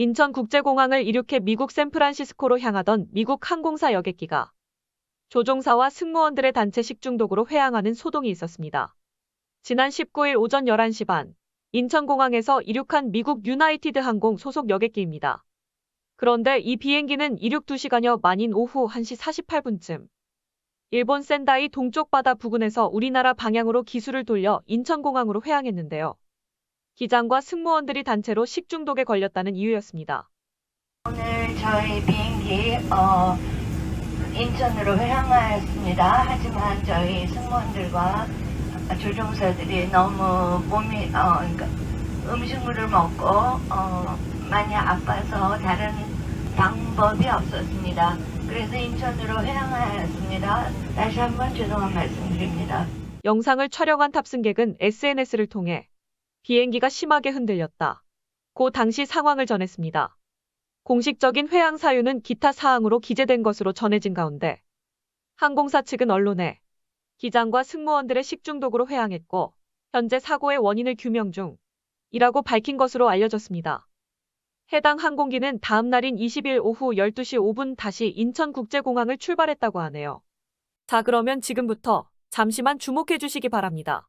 인천국제공항을 이륙해 미국 샌프란시스코로 향하던 미국 항공사 여객기가 조종사와 승무원들의 단체 식중독으로 회항하는 소동이 있었습니다. 지난 19일 오전 11시 반 인천공항에서 이륙한 미국 유나이티드 항공 소속 여객기입니다. 그런데 이 비행기는 이륙 2시간여 만인 오후 1시 48분쯤 일본 센다이 동쪽 바다 부근에서 우리나라 방향으로 기수를 돌려 인천공항으로 회항했는데요. 기장과 승무원들이 단체로 식중독에 걸렸다는 이유였습니다. 오늘 저희 비행기 어, 인천으로 회항하였습니다. 하지만 저희 승무원들과 조종사들이 너무 몸이 어, 그러니까 음식물을 먹고 어, 많이 아파서 다른 방법이 없었습니다. 그래서 인천으로 회항하였습니다. 다시 한번 죄송한 말씀드립니다. 영상을 촬영한 탑승객은 SNS를 통해 비행기가 심하게 흔들렸다. 고 당시 상황을 전했습니다. 공식적인 회항 사유는 기타 사항으로 기재된 것으로 전해진 가운데 항공사 측은 언론에 기장과 승무원들의 식중독으로 회항했고 현재 사고의 원인을 규명 중이라고 밝힌 것으로 알려졌습니다. 해당 항공기는 다음 날인 20일 오후 12시 5분 다시 인천국제공항을 출발했다고 하네요. 자 그러면 지금부터 잠시만 주목해 주시기 바랍니다.